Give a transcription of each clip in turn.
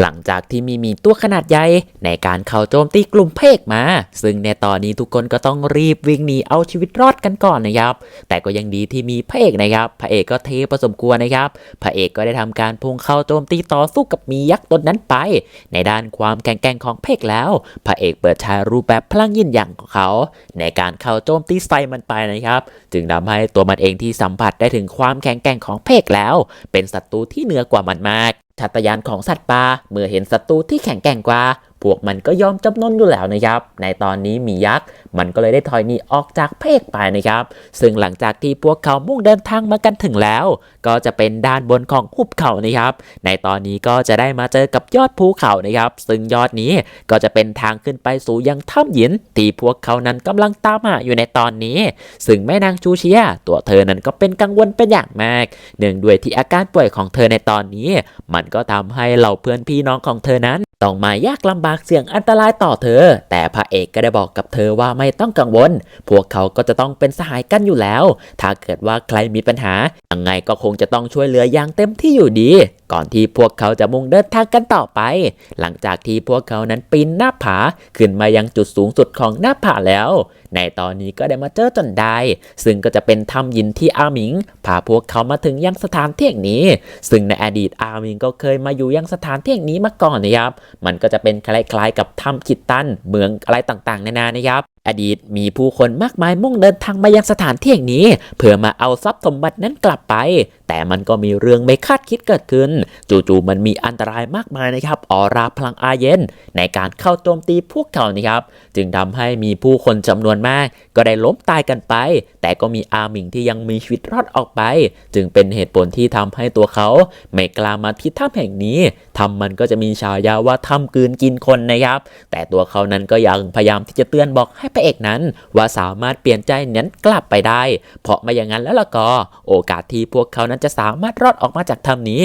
หลังจากที่มีมีตัวขนาดใหญ่ในการเข้าโจมตีกลุ่มเพกมา ซึ่งในตอนนี้ทุกคนก็ต้องรีบวิ่งหนีเอาชีวิตรอดกันก่อนนะครับ แต่ก็ยังดีที่มีพระเอกนะครับ พระเอกก็เทพอสมควรนะครับพระเอกก็ได้ทำการพุ่งเข้าโจมตีต่อสู้กับมียักษ์ตนนั้นไป ในด้านความแกร่งๆของเพกแล้ว พระเอกเปิดใช้รูปแบบพลังยินอย่างของเขา ในการเข้าโจมตีใส่มันไปนะครับ จึงทำให้ตัวมันเองที่สัมผัสได้ถึงความแข็งแกร่งของเพกแล้ว เป็นศัตรูที่เหนือกว่ามันมาก ชาตญาณของสัตว์ป่าเมื่อเห็นศัตรูที่แข็งแกร่งกว่า พวกมันก็ยอมจำนนอยู่แล้วนะครับ ในตอนนี้มียักษ์มันก็เลยได้ถอยหนีออกจากเพกไปนะครับ ซึ่งหลังจากที่พวกเขามุ่งเดินทางมากันถึงแล้ว ก็จะเป็นด้านบนของหุบเขานะครับ ในตอนนี้ก็จะได้มาเจอกับยอดภูเขานะครับ ซึ่งยอดนี้ก็จะเป็นทางขึ้นไปสู่ยังถ้ำหยินที่พวกเขานั้นกำลังตามหาอยู่ในตอนนี้ ซึ่งแม่นางชูเชีย ตัวเธอนั้นก็เป็นกังวลเป็นอย่างมาก เนื่องด้วยที่อาการป่วยของเธอในตอนนี้ มันก็ทำให้เหล่าเพื่อนพี่น้องของเธอนั้น ต้องมายากลำบากเสี่ยงอันตรายต่อเธอ แต่พระเอกก็ได้บอกกับเธอว่าไม่ต้องกังวล พวกเขาก็จะต้องเป็นสหายกันอยู่แล้ว ถ้าเกิดว่าใครมีปัญหายังไงก็คงจะต้องช่วยเหลืออย่างเต็มที่อยู่ดี ก่อนที่พวกเขาจะมุ่งเดินทางกันต่อไป หลังจากที่พวกเขานั้นปีนหน้าผาขึ้นมายังจุดสูงสุดของหน้าผาแล้ว ในตอนนี้ก็ได้มาเจอจนได้ ซึ่งก็จะเป็นถ้ำยินที่อาหมิงพาพวกเขามาถึงยังสถานที่แห่งนี้ ซึ่งในอดีตอาหมิงก็เคยมาอยู่ยังสถานที่แห่งนี้มาก่อนนะครับ มันก็จะเป็นคล้ายๆ กับถ้ำคิดตันเมืองอะไรต่างๆนานานะครับอดีตมีผู้คนมากมายมุ่งเดินทางมายังสถานที่แห่งนี้ เพื่อมาเอาทรัพย์สมบัตินั้นกลับไป แต่มันก็มีเรื่องไม่คาดคิดเกิดขึ้น จู่ๆมันมีอันตรายมากมายนะครับออราพลังอาเย็น ในการเข้าโจมตีพวกเขานะครับ จึงทำให้มีผู้คนจำนวนมาก ก็ได้ล้มตายกันไป แต่ก็มีอาหมิงที่ยังมีชีวิตรอดออกไป จึงเป็นเหตุผลที่ทำให้ตัวเขา ไม่กล้ามาที่ถ้ำแห่งนี้ถ้ำมันก็จะมีฉายาว่าถ้ำกืนกินคนนะครับ แต่ตัวเขานั้นก็ยังพยายามที่จะเตือนบอกให้พระเอกนั้น ว่าสามารถเปลี่ยนใจนั้นกลับไปได้ เพราะไม่อย่างนั้นแล้วล่ะก็ โอกาสที่พวกเขานั้นจะสามารถรอดออกมาจากถ้ำนี้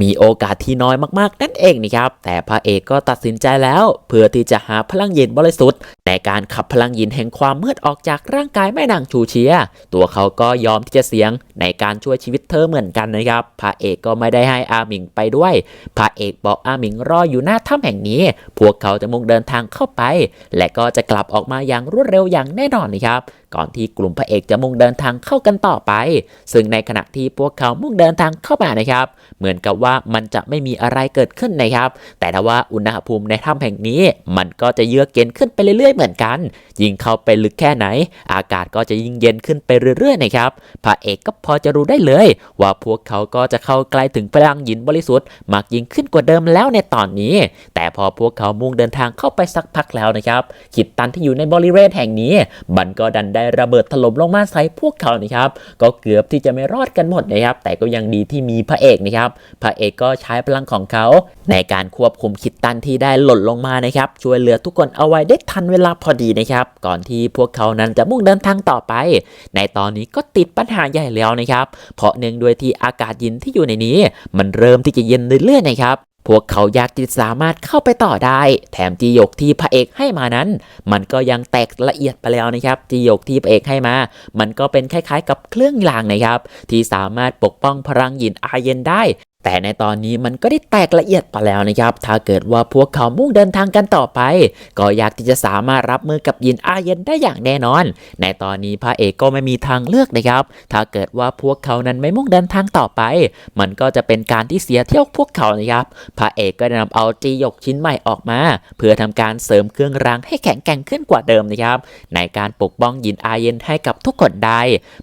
มีโอกาสที่น้อยมากๆ นั่นเองนะครับ แต่พระเอกก็ตัดสินใจแล้ว เพื่อที่จะหาพลังเย็นบริสุทธิ์ในการขับพลังยินแห่งความมืดออกจากร่างกายแม่นางชูเชีย ตัวเขาก็ยอมที่จะเสี่ยงในการช่วยชีวิตเธอเหมือนกันนะครับ พระเอกก็ไม่ได้ให้อาหมิงไปด้วย พระเอกบอกอาหมิงรออยู่หน้าถ้ำแห่งนี้ พวกเขาจะมุ่งเดินทางเข้าไป และก็จะกลับออกมาอย่างรวดเร็วอย่างแน่นอนนะครับ ก่อนที่กลุ่มพระเอกจะมุ่งเดินทางเข้ากันต่อไป ซึ่งในขณะที่พวกเขามุ่งเดินทางเข้ามานะครับ เหมือนกับว่ามันจะไม่มีอะไรเกิดขึ้นนะครับ แต่ถ้าว่าอุณหภูมิในถ้ำแห่งนี้ มันก็จะเยือกเย็นขึ้นไปเรื่อยๆเหมือนกัน ยิ่งเข้าไปลึกแค่ไหน อากาศก็จะยิ่งเย็นขึ้นไปเรื่อยๆนะครับพระเอกก็พอจะรู้ได้เลย ว่าพวกเขาก็จะเข้าใกล้ถึงพลังหยินบริสุทธิ์มากยิ่งขึ้นกว่าเดิมแล้วในตอนนี้ แต่พอพวกเขามุ่งเดินทางเข้าไปสักพักแล้วนะครับขีดตันที่อยู่ในบริเวณแห่งนี้มันก็ดันได้ระเบิดถล่มลงมาใส่พวกเขานะครับก็เกือบที่จะไม่รอดกันหมดนะครับแต่ก็ยังดีที่มีพระเอกนะครับพระเอกก็ใช้พลังของเขา ในการควบคุมคิดตันที่ได้หล่นลงมานะครับช่วยเหลือทุกคนเอาไว้ได้ทันเวลาพอดีนะครับก่อนที่พวกเขานั้นจะมุ่งเดินทางต่อไป ในตอนนี้ก็ติดปัญหาใหญ่แล้วนะครับเพราะเนื่องด้วยที่อากาศเย็นที่อยู่ในนี้ มันเริ่มที่จะเย็นเรื่อยๆนะครับ พวกเขาอยากจะสามารถเข้าไปต่อได้ แถมจีหยกที่พระเอกให้มานั้น มันก็ยังแตกละเอียดไปแล้วนะครับจีหยกที่พระเอกให้มา มันก็เป็นคล้ายๆ กับเครื่องรางนะครับ ที่สามารถปกป้องพลังหยินอาเย็นได้ แต่ในตอนนี้มันก็ได้แตกละเอียดไปแล้วนะครับ ถ้าเกิดว่าพวกเขามุ่งเดินทางกันต่อไป ก็อยากที่จะสามารถรับมือกับยินอาเย็นได้อย่างแน่นอน ในตอนนี้พระเอกก็ไม่มีทางเลือกนะครับ ถ้าเกิดว่าพวกเขานั้นไม่มุ่งเดินทางต่อไป มันก็จะเป็นการที่เสียเที่ยวพวกเขานะครับ พระเอกก็ได้นำเอาจีหยกชิ้นใหม่ออกมา เพื่อทำการเสริมเครื่องรางให้แข็งแกร่งขึ้นกว่าเดิมนะครับ ในการปกป้องยินอาเย็นให้กับทุกคนได้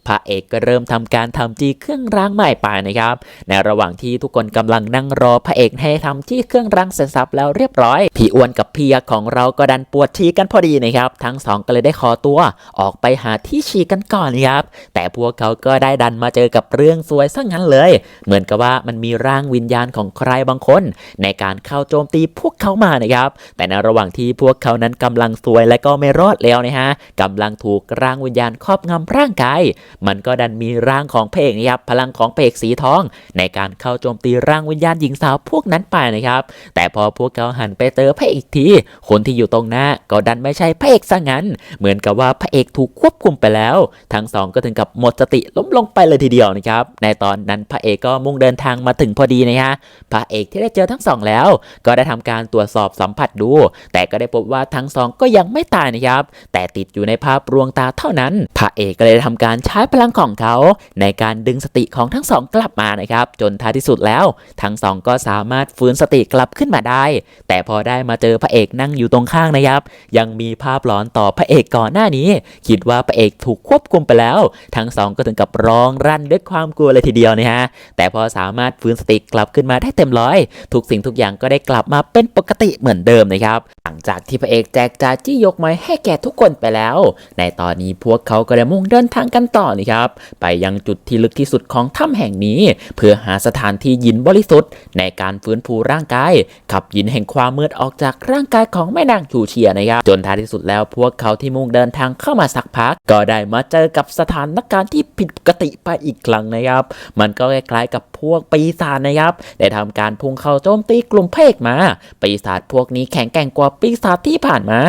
พระเอกก็เริ่มทำการทำจีเครื่องรางใหม่ไปนะครับ ในระหว่างที่ทุกกคนกำลังนั่งรอพระเอกให้ทำที่เครื่องรางเสร็จสับแล้วเรียบร้อยพี่อ้วนกับพี่ยักษ์ของเราก็ดันปวดฉี่กันพอดีนะครับ ทั้งสองก็เลยได้ขอตัว ออกไปหาที่ฉี่กันก่อนนะครับ แต่พวกเขาก็ได้ดันมาเจอกับเรื่องซวยซะงั้นเลย เหมือนกับว่ามันมีร่างวิญญาณของใครบางคน ในการเข้าโจมตีพวกเขามานะครับ แต่ในระหว่างที่พวกเขานั้นกำลังซวยและก็ไม่รอดแล้วนะฮะกำลังถูกร่างวิญญาณครอบงำร่างกาย มันก็ดันมีร่างของเพระเอกนะครับพลังของเพระเอกสีทอง ในการเข้าโจมตีร่างวิญญาณหญิงสาวพวกนั้นไปนะครับ แต่พอพวกเขาหันไปเจอพระเอกอีกที คนที่อยู่ตรงหน้าก็ดันไม่ใช่พระเอกซะงั้น เหมือนกับว่าพระเอกถูกควบคุมไปแล้ว ทั้งสองก็ถึงกับหมดสติล้มลงไปเลยทีเดียวนะครับ ในตอนนั้นพระเอกก็มุ่งเดินทางมาถึงพอดีนะฮะพระเอกที่ได้เจอทั้งสองแล้ว ก็ได้ทำการตรวจสอบสัมผัสดู แต่ก็ได้พบว่าทั้งสองก็ยังไม่ตายนะครับ แต่ติดอยู่ในภาพรวงตาเท่านั้น พระเอกก็เลยทำการใช้พลังของเขา ในการดึงสติของทั้งสองกลับมานะครับ จนท้ายที่สุดแล้วทั้งสองก็สามารถฟื้นสติกลับขึ้นมาได้ แต่พอได้มาเจอพระเอกนั่งอยู่ตรงข้างนะครับ ยังมีภาพหลอนต่อพระเอกก่อนหน้านี้ คิดว่าพระเอกถูกควบคุมไปแล้ว ทั้งสองก็ถึงกับร้องรั่นด้วยความกลัวเลยทีเดียวนะฮะแต่พอสามารถฟื้นสติกลับขึ้นมาได้เต็มร้อย ทุกสิ่งทุกอย่างก็ได้กลับมาเป็นปกติเหมือนเดิมนะครับหลังจากที่พระเอกแจกจ่ายจี้ยกไม้ให้แก่ทุกคนไปแล้ว ในตอนนี้พวกเขาก็ได้มุ่งเดินทางกันต่อนะครับไปยังจุดที่ลึกที่สุดของถ้ำแห่งนี้ เพื่อหาสถานที่ที่ยินบริสุทธิ์ ในการฟื้นฟูร่างกาย ขับยินแห่งความมืดออกจากร่างกายของแม่นางชูเชียนะครับจนท้ายที่สุดแล้วพวกเขาที่มุ่งเดินทางเข้ามาสักพัก ก็ได้มาเจอกับสถานการณ์ที่ผิดปกติไปอีกครั้งนะครับ มันก็คล้ายๆกับพวกปีศาจนะครับได้ทำการพุ่งเข้าโจมตีกลุ่มพระเอกมา ปีศาจพวกนี้แข็งแกร่งกว่าปีศาจที่ผ่านมา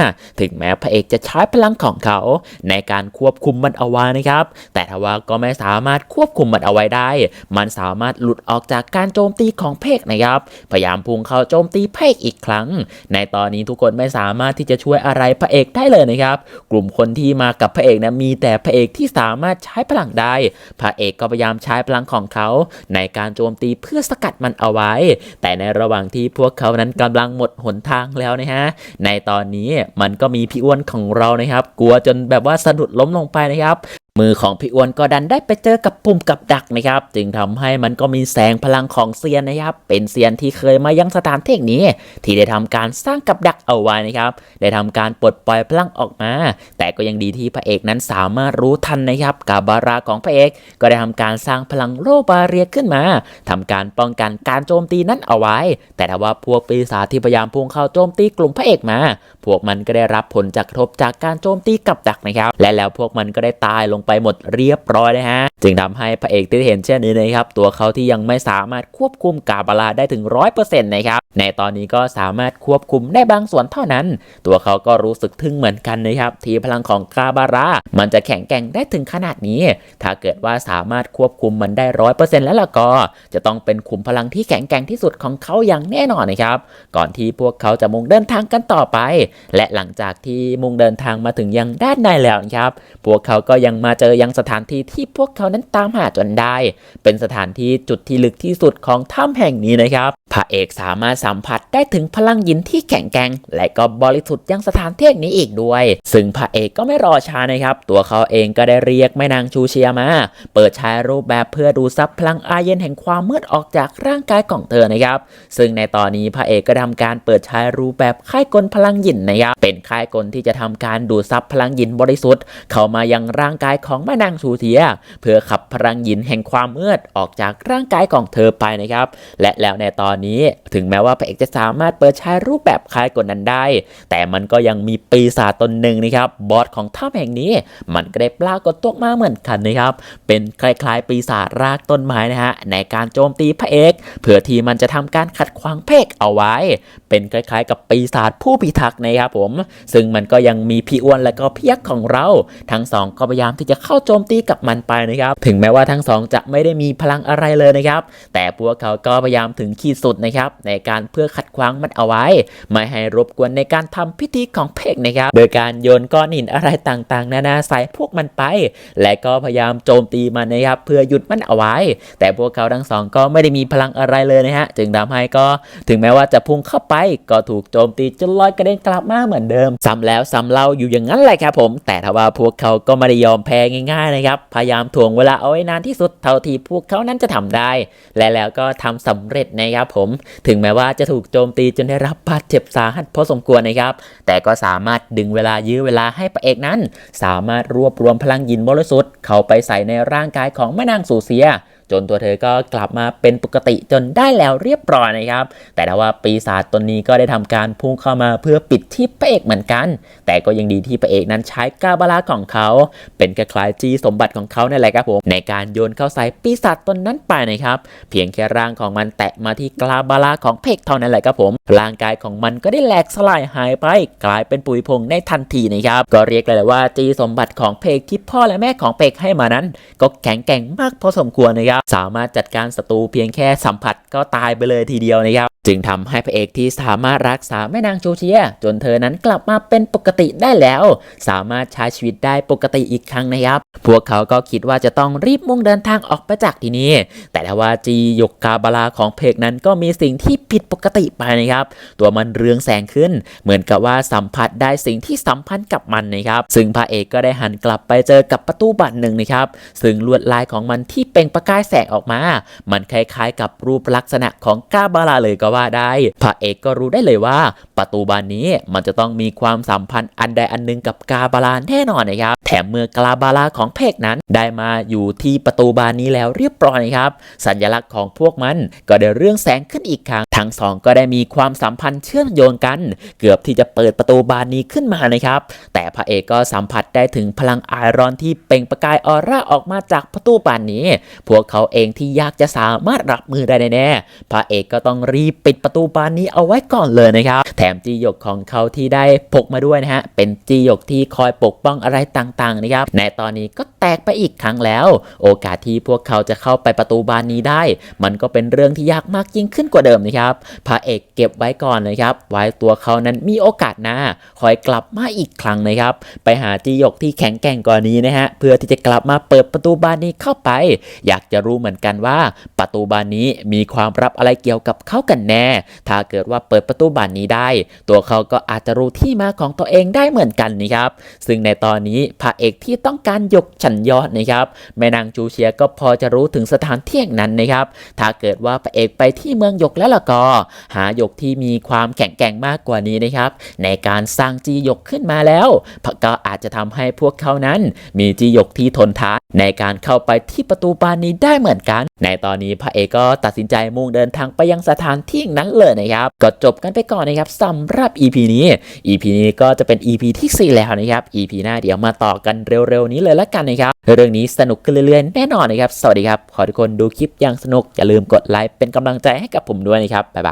ถึงแม้พระเอกจะใช้พลังของเขา ในการควบคุมมันเอาไว้นะครับ แต่ทว่าก็ไม่สามารถควบคุมมันเอาไว้ได้ มันสามารถหลุดออกจากการโจมตีของเพกนะครับ พยายามพุ่งเข้าโจมตีเพกอีกครั้ง ในตอนนี้ทุกคนไม่สามารถที่จะช่วยอะไรพระเอกได้เลยนะครับ กลุ่มคนที่มากับพระเอกนะมีแต่พระเอกที่สามารถใช้พลังได้ พระเอกก็พยายามใช้พลังของเขา ในการโจมตีเพื่อสกัดมันเอาไว้ แต่ในระหว่างที่พวกเขานั้นกำลังหมดหนทางแล้วนะฮะ ในตอนนี้มันก็มีพี่อ้วนของเรานะครับ กลัวจนแบบว่าสะดุดล้มลงไปนะครับ มือของพี่อ้วนก็ดันได้ไปเจอกับปุ่มกับดักนะครับ จึงทำให้มันก็มีแสงพลังของเซียนนะครับ เป็นเซียนที่เคยมายังสถานที่นี้ ที่ได้ทำการสร้างกับดักเอาไว้นะครับ ได้ทำการปลดปล่อยพลังออกมา แต่ก็ยังดีที่พระเอกนั้นสามารถรู้ทันนะครับ กับบาราของพระเอก ก็ได้ทำการสร้างพลังโลบาเรียขึ้นมาทำการป้องกันการโจมตีนั้นเอาไว้ แต่ถ้าว่าพวกปีศาจที่พยายามพุ่งเข้าโจมตีกลุ่มพระเอกมา พวกมันก็ได้รับผลจากทบจากการโจมตีกับดักนะครับ และแล้วพวกมันก็ได้ตายลงไปหมดเรียบร้อยนะฮะ จึงทำให้พระเอกที่เห็นเช่นนี้นะครับ ตัวเขาที่ยังไม่สามารถควบคุมกาบาลาได้ถึงร้อยเปอร์เซ็นต์นะครับ ในตอนนี้ก็สามารถควบคุมได้บางส่วนเท่านั้น ตัวเขาก็รู้สึกทึ่งเหมือนกันนะครับ ที่พลังของกาบารามันจะแข็งแกร่งได้ถึงขนาดนี้ ถ้าเกิดว่าสามารถควบคุมมันได้ร้อยเปอร์เซ็นต์แล้วล่ะก็ จะต้องเป็นขุมพลังที่แข็งแกร่งที่สุดของเขาอย่างแน่นอนนะครับ ก่อนที่พวกเขาจะมุ่งเดินทางกันต่อไป และหลังจากที่มุ่งเดินทางมาถึงยังด้านในแล้วนะครับ พวกเขาก็ยังมาเจอยังสถานที่ที่พวกเขานั้นตามหาจนได้ เป็นสถานที่จุดที่ลึกที่สุดของถ้ำแห่งนี้นะครับพระเอกสามารถสัมผัสได้ถึงพลังยินที่แข็งแกร่งและก็บริสุทธิ์ยังสถานที่นี้อีกด้วย ซึ่งพระเอกก็ไม่รอช้านะครับ ตัวเขาเองก็ได้เรียกแม่นางชูเชียมาเปิดใช้รูปแบบเพื่อดูซับพลังอาเย็นแห่งความมืดออกจากร่างกายของเธอนะครับ ซึ่งในตอนนี้พระเอกก็ทำการเปิดใช้รูปแบบค่ายกลพลังหยินนะครับเป็นค่ายกลที่จะทำการดูดซับพลังหยินบริสุทธิ์ เข้ามายังร่างกายของแม่นางชูเทีย เพื่อขับพลังหยินแห่งความมืดออกจากร่างกายของเธอไปนะครับ และแล้วในตอนนี้ถึงแม้ว่าพระเอกจะสามารถเปิดใช้รูปแบบคล้ายกลนั้นได้ แต่มันก็ยังมีปีศาจตนหนึ่งนะครับ บอสของถ้ำแห่งนี้ มันก็ได้ปรากฏตัวมาเหมือนกันนะครับ เป็นคล้ายๆ ปีศาจรากต้นไม้นะฮะในการโจมตีพระเอกเพื่อที่มันจะทำการขัดขวางเพกเอาไว้ เป็นคล้ายๆ กับปีศาจผู้พิทักษ์นะครับผม ซึ่งมันก็ยังมีพี่อ้วนและก็พี่ยักษ์ของเรา ทั้งสองก็พยายามที่จะเข้าโจมตีกับมันไปนะครับถึงแม้ว่าทั้งสองจะไม่ได้มีพลังอะไรเลยนะครับ แต่พวกเขาก็พยายามถึงขีดสุดนะครับ ในการเพื่อขัดขวางมันเอาไว้ ไม่ให้รบกวนในการทำพิธีของเพกนะครับ โดยการโยนก้อนหินอะไรต่างๆ นานาใส่พวกมันไป และก็พยายามโจมตีมันนะครับ เพื่อหยุดมันเอาไว้ แต่พวกเขาทั้งสองก็ไม่ได้มีพลังอะไรเลยนะฮะ จึงทำให้ก็ถึงแม้ว่าจะพุ่งเข้าไป ก็ถูกโจมตีจนลอยกระเด็นกลับมาเหมือนเดิม ซ้ำแล้วซ้ำเล่าอยู่อย่างนั้นแหละครับผม แต่ถ้าว่าพวกเขาก็ไม่ได้ยอมแพ้ง่ายๆนะครับ พยายามถ่วงเวลาเอาไว้นานที่สุดเท่าที่พวกเขานั้นจะทำได้ และแล้วก็ทำสำเร็จนะครับผม ถึงแม้ว่าจะถูกโจมตีจนได้รับบาดเจ็บสาหัสพอสมควรนะครับ แต่ก็สามารถดึงเวลายื้อเวลาให้พระเอกนั้น สามารถรวบรวมพลังยินบริสุทธิ์เข้าไปใส่ในร่างกายของแม่นางสูเซีย จนตัวเธอก็กลับมาเป็นปกติจนได้แล้วเรียบร้อยนะครับ แต่ถ้าว่าปีศาจตนนี้ก็ได้ทำการพุ่งเข้ามาเพื่อปิดที่พระเอกเหมือนกัน แต่ก็ยังดีที่พระเอกนั้นใช้กาบาลาของเขา เป็นคล้ายๆจีสมบัติของเขานั่นแหละครับผมในการโยนเข้าใส่ปีศาจตนนั้นไปนะครับ เพียงแค่ร่างของมันแตะมาที่กาบาลาของเพกเท่านั้นแหละครับผมร่างกายของมันก็ได้แหลกสลายหายไป กลายเป็นปุ๋ยผงในทันทีนะครับก็เรียกเลยว่าจีสมบัติของเพกที่พ่อและแม่ของเพกให้มานั้น ก็แข็งแกร่งมากพอสมควรนะครับสามารถจัดการศัตรูเพียงแค่สัมผัสก็ตายไปเลยทีเดียวนะครับ จึงทำให้พระเอกที่สามารถรักษาแม่นางโจเชีย จนเธอนั้นกลับมาเป็นปกติได้แล้ว สามารถใช้ชีวิตได้ปกติอีกครั้งนะครับ พวกเขาก็คิดว่าจะต้องรีบมุ่งเดินทางออกไปจากที่นี่แต่ถ้าว่าจียกกาบาลาของเพกนั้นก็มีสิ่งที่ผิดปกติไปนะครับ ตัวมันเรืองแสงขึ้น เหมือนกับว่าสัมผัสได้สิ่งที่สัมพันธ์กับมันนะครับ ซึ่งพระเอกก็ได้หันกลับไปเจอกับประตูบานหนึ่งนะครับ ซึ่งลวดลายของมันที่เปล่งประกายแสงออกมา มันคล้ายๆ กับรูปลักษณะของกาบาลาเลยก็ว่าได้ พระเอกก็รู้ได้เลยว่า ประตูบานนี้มันจะต้องมีความสัมพันธ์อันใดอันหนึ่งกับกาบาลาแน่นอนนะครับแถมเมื่อกลาบาลาของเพกนั้น ได้มาอยู่ที่ประตูบานนี้แล้วเรียบร้อยครับ สัญลักษณ์ของพวกมันก็ได้เรื่องแสงขึ้นอีกครั้ง ทั้งสองก็ได้มีความสัมพันธ์เชื่อมโยงกัน เกือบที่จะเปิดประตูบานนี้ขึ้นมานะครับ แต่พระเอกก็สัมผัสได้ถึงพลังไอรอนที่เปล่งประกายออร่าออกมาจากประตูบานนี้ พวกเขาเองที่ยากจะสามารถรับมือได้แน่พระเอกก็ต้องรีบปิดประตูบานนี้เอาไว้ก่อนเลยนะครับ แถมจีหยกของเขาที่ได้พกมาด้วยนะฮะเป็นจีหยกที่คอยปกป้องอะไรต่างๆนะครับในตอนนี้ก็แตกไปอีกครั้งแล้ว โอกาสที่พวกเขาจะเข้าไปประตูบานนี้ได้ มันก็เป็นเรื่องที่ยากมากยิ่งขึ้นกว่าเดิมนะครับพระเอกเก็บไว้ก่อนนะครับไว้ตัวเขานั้นมีโอกาสหน้าคอยกลับมาอีกครั้งนะครับไปหาจีหยกที่แข็งแกร่งกว่านี้นะฮะเพื่อที่จะกลับมาเปิดประตูบานนี้เข้าไป อยากจะรู้เหมือนกันว่า ประตูบานนี้มีความลับอะไรเกี่ยวกับเขากันแน่ ถ้าเกิดว่าเปิดประตูบานนี้ได้ ตัวเขาก็อาจจะรู้ที่มาของตัวเองได้เหมือนกันนะครับ ซึ่งในตอนนี้พระเอกที่ต้องการยกฉันยอดนะครับ แม่นางจูเชียก็พอจะรู้ถึงสถานที่แห่งนั้นนะครับ ถ้าเกิดว่าพระเอกไปที่เมืองหยกแล้วล่ะก็ หาหยกที่มีความแข็งแกร่งมากกว่านี้นะครับ ในการสร้างจีหยกขึ้นมาแล้วก็อาจจะทำให้พวกเขานั้น มีจีหยกที่ทนทาน ในการเข้าไปที่ประตูบานนี้ได้เหมือนกัน ในตอนนี้พระเอกก็ตัดสินใจมุ่งเดินทางไปยังสถานที่นั้นเลยนะครับ ก็จบกันไปก่อนนะครับสำหรับ EP นี้ EP นี้ก็จะเป็น EP ที่ 4 แล้วนะครับ EP หน้าเดี๋ยวมาต่อกันเร็วๆนี้เลยละกันนะครับ เรื่องนี้สนุกขึ้นเรื่อยๆแน่นอนนะครับ สวัสดีครับ ขอทุกคนดูคลิปอย่างสนุกอย่าลืมกดไลค์เป็นกำลังใจให้กับผมด้วยนะครับบ๊ายบาย